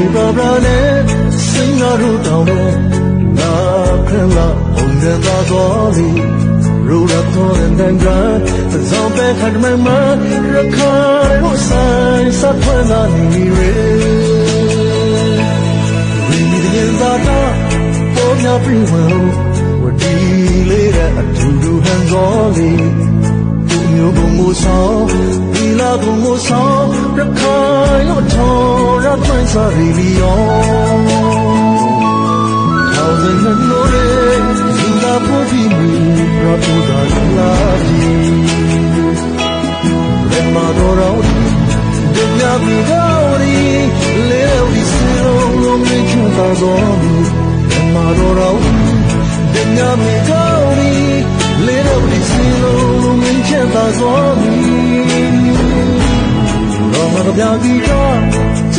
လေးပါပါနဲ့စင်ရတို့တောင်းတော့နာခရလာဘုံရသာတော်လီရူရတော်တဲ့တန်ကဇောင်းပဲခတ်မမရခါရိုဆိုင်စပ်ဖွင့်လာနေရေဝီမီတဲ့သာတာပေါ်များပြီးဝဲဝဒီလေးတဲ့အတူတူဟန်စောလေးသူမျိုးဘုံမ ဆောင်ဒီလာဘုံမဆောင်ရခိုင်လို့ထော်ရပွင့်စားရီလီယောထောင်တဲ့နိုးလေးသူသာဖို့ပြီးမီရတူတာလာပြီးလက်မတော်တော်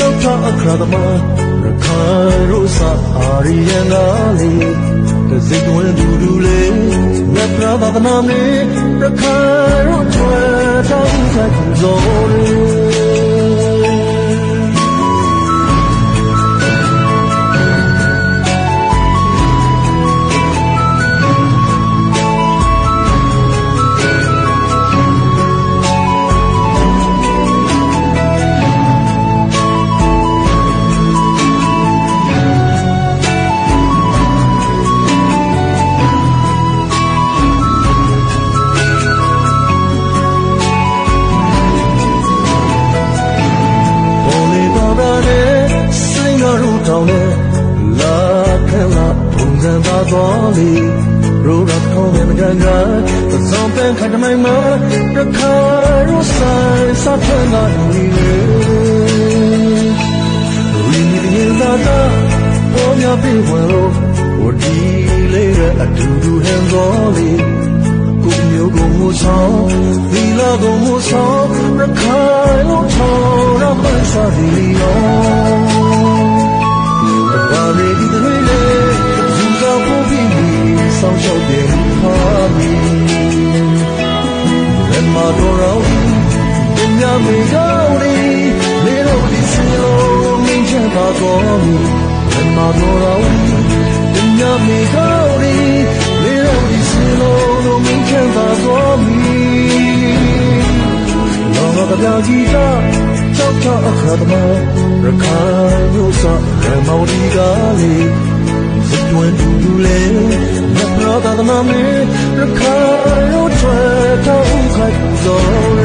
ဒီညပြီးတော့ဒီလေဒီစီလုံးလုံးမြင်ချတာတော့လက်မတော်တော်ဒီညပြီးတော့ဒီလေဒီစီလုံးလုံးမြင်ချတာတော့လောမကပြာကြီးကကြောက်တာအခါသမားရခိုင်ရိုးစာအာရီယန်နာလေးတစိတ်ဝင်ဒူဒူလေးမြတ်ပြသာသနာမေရခိုင်ရိုးထွယ်တောင်းဆိုင်ကြိုး ရူတောင်းနဲ့လာခဲလာဘုံစံသာတော်လေရိုးရခေါင်းနဲ့ကန်ကသစောင်းပန်းခတ်မိုင်မှာရခါရိုးဆိုင်စပ်ထွန်းလာနေလေဝီမီရင်သာတာပေါ်များပြေဝဲလို့ဝဒီလေးကအတူတူဟန်တော်လေးကိုမျိုးကိုမဆောင်သီလာကိုမဆောင်ရခိုင်လို့ထော်ရမစားဒီယော ဆောင်ရှောက်တဲ့ခါမီရမတော်တော်ဒီညမေကောင်းဒီလေတော့ဒီစီလုံးမင်းချတာတော်မီရမတော်တော်ဒီညမေကောင်းဒီလေတော့ဒီစီလုံးလုံးမင်းချတာတော်မီလောကပြာကြီးကကြောက်ကြောက်အခါသမားရခိုင်မျိုးစရမောင်ဒီကလေးစိ တ်ဝင်တူတူလေးမပရာသာသနာမေရခိုင်ရိုးထွယ်ထောက်ခိုက်သော